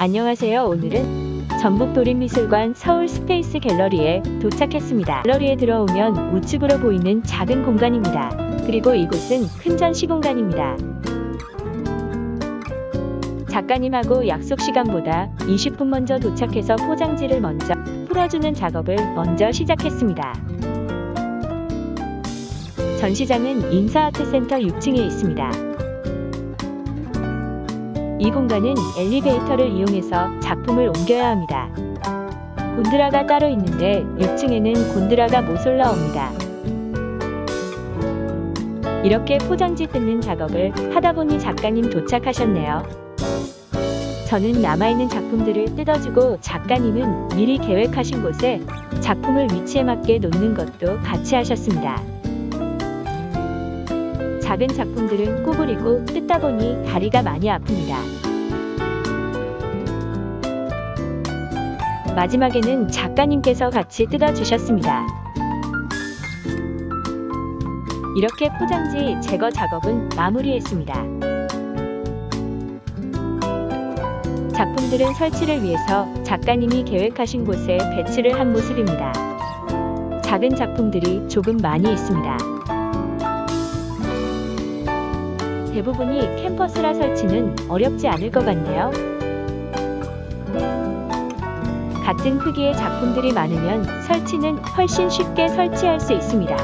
안녕하세요. 오늘은 전북 도립미술관 서울 스페이스 갤러리에 도착했습니다. 갤러리에 들어오면 우측으로 보이는 작은 공간입니다. 그리고 이곳은 큰 전시 공간입니다. 작가님하고 약속 시간보다 20분 먼저 도착해서 포장지를 먼저 풀어주는 작업을 먼저 시작했습니다. 전시장은 인사아트센터 6층에 있습니다. 이 공간은 엘리베이터를 이용해서 작품을 옮겨야 합니다. 곤드라가 따로 있는데 6층에는 곤드라가 못 올라옵니다. 이렇게 포장지 뜯는 작업을 하다 보니 작가님 도착하셨네요. 저는 남아있는 작품들을 뜯어주고 작가님은 미리 계획하신 곳에 작품을 위치에 맞게 놓는 것도 같이 하셨습니다. 작은 작품들은 구부리고 뜯다 보니 다리가 많이 아픕니다. 마지막에는 작가님께서 같이 뜯어주셨습니다. 이렇게 포장지 제거 작업은 마무리했습니다. 작품들은 설치를 위해서 작가님이 계획하신 곳에 배치를 한 모습입니다. 작은 작품들이 조금 많이 있습니다. 대부분이 캠퍼스라 설치는 어렵지 않을 것 같네요. 같은 크기의 작품들이 많으면 설치는 훨씬 쉽게 설치할 수 있습니다.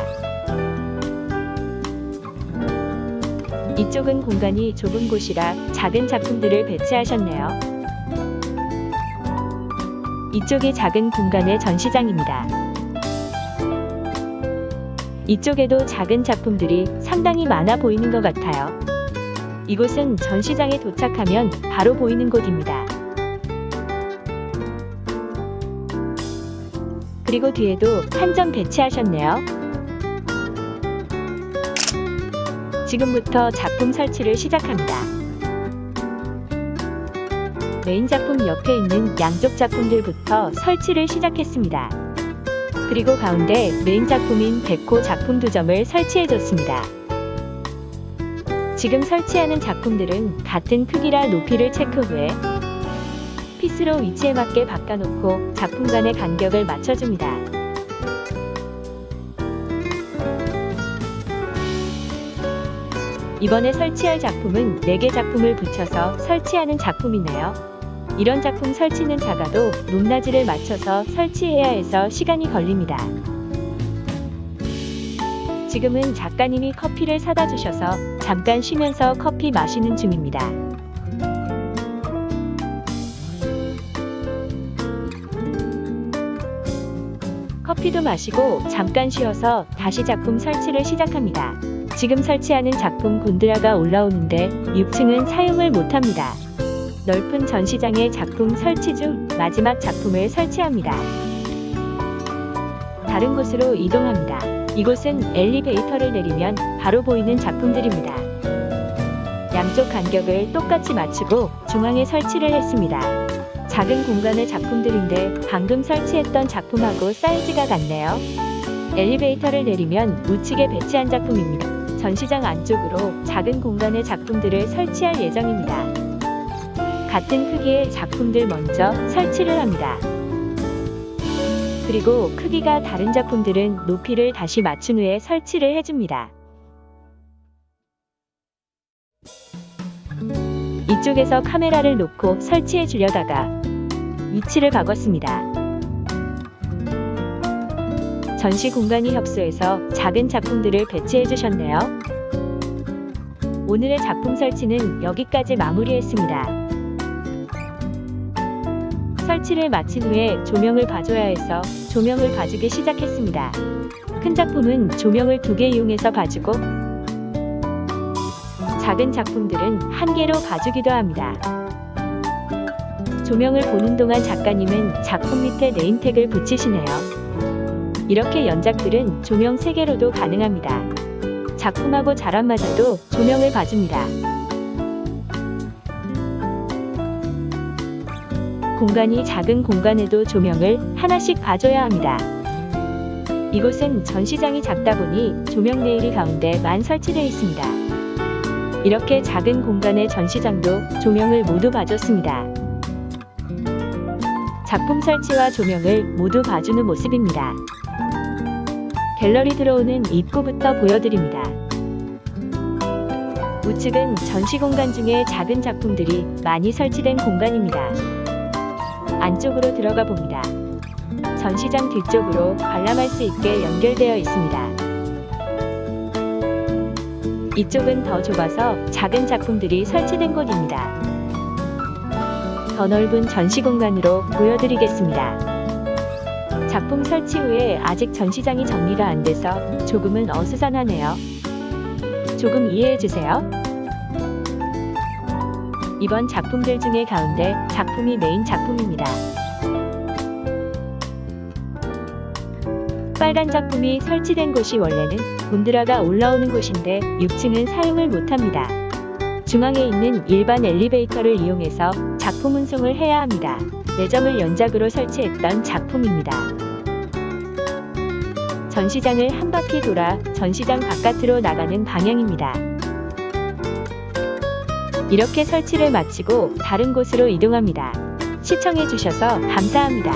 이쪽은 공간이 좁은 곳이라 작은 작품들을 배치하셨네요. 이쪽이 작은 공간의 전시장입니다. 이쪽에도 작은 작품들이 상당히 많아 보이는 것 같아요. 이곳은 전시장에 도착하면 바로 보이는 곳입니다. 그리고 뒤에도 한 점 배치하셨네요. 지금부터 작품 설치를 시작합니다. 메인 작품 옆에 있는 양쪽 작품들부터 설치를 시작했습니다. 그리고 가운데 메인 작품인 백호 작품 두 점을 설치해줬습니다. 지금 설치하는 작품들은 같은 크기라 높이를 체크 후에 피스로 위치에 맞게 바꿔놓고 작품 간의 간격을 맞춰줍니다. 이번에 설치할 작품은 4개 작품을 붙여서 설치하는 작품이네요. 이런 작품 설치는 작아도 높낮이를 맞춰서 설치해야 해서 시간이 걸립니다. 지금은 작가님이 커피를 사다 주셔서 잠깐 쉬면서 커피 마시는 중입니다. 커피도 마시고 잠깐 쉬어서 다시 작품 설치를 시작합니다. 지금 설치하는 작품 곤드라가 올라오는데 6층은 사용을 못합니다. 넓은 전시장의 작품 설치 중 마지막 작품을 설치합니다. 다른 곳으로 이동합니다. 이곳은 엘리베이터를 내리면 바로 보이는 작품들입니다. 양쪽 간격을 똑같이 맞추고 중앙에 설치를 했습니다. 작은 공간의 작품들인데 방금 설치했던 작품하고 사이즈가 같네요. 엘리베이터를 내리면 우측에 배치한 작품입니다. 전시장 안쪽으로 작은 공간의 작품들을 설치할 예정입니다. 같은 크기의 작품들 먼저 설치를 합니다. 그리고 크기가 다른 작품들은 높이를 다시 맞춘 후에 설치를 해줍니다. 이쪽에서 카메라를 놓고 설치해 주려다가 위치를 바꿨습니다. 전시 공간이 협소해서 작은 작품들을 배치해 주셨네요. 오늘의 작품 설치는 여기까지 마무리했습니다. 설치를 마친 후에 조명을 봐줘야 해서 조명을 봐주기 시작했습니다. 큰 작품은 조명을 두 개 이용해서 봐주고 작은 작품들은 한 개로 봐주기도 합니다. 조명을 보는 동안 작가님은 작품 밑에 네임택을 붙이시네요. 이렇게 연작들은 조명 3개로도 가능합니다. 작품하고 잘 안 맞아도 조명을 봐줍니다. 공간이 작은 공간에도 조명을 하나씩 봐줘야 합니다. 이곳은 전시장이 작다 보니 조명 레일이 가운데만 설치되어 있습니다. 이렇게 작은 공간의 전시장도 조명을 모두 봐줬습니다. 작품 설치와 조명을 모두 봐주는 모습입니다. 갤러리 들어오는 입구부터 보여드립니다. 우측은 전시 공간 중에 작은 작품들이 많이 설치된 공간입니다. 안쪽으로 들어가 봅니다. 전시장 뒤쪽으로 관람할 수 있게 연결되어 있습니다. 이쪽은 더 좁아서 작은 작품들이 설치된 곳입니다. 더 넓은 전시 공간으로 보여드리겠습니다. 작품 설치 후에 아직 전시장이 정리가 안 돼서 조금은 어수선하네요. 조금 이해해 주세요. 이번 작품들 중에 가운데 작품이 메인 작품입니다. 빨간 작품이 설치된 곳이 원래는 곤드라가 올라오는 곳인데 6층은 사용을 못합니다. 중앙에 있는 일반 엘리베이터를 이용해서 작품 운송을 해야 합니다. 4점을 연작으로 설치했던 작품입니다. 전시장을 한 바퀴 돌아 전시장 바깥으로 나가는 방향입니다. 이렇게 설치를 마치고 다른 곳으로 이동합니다. 시청해주셔서 감사합니다.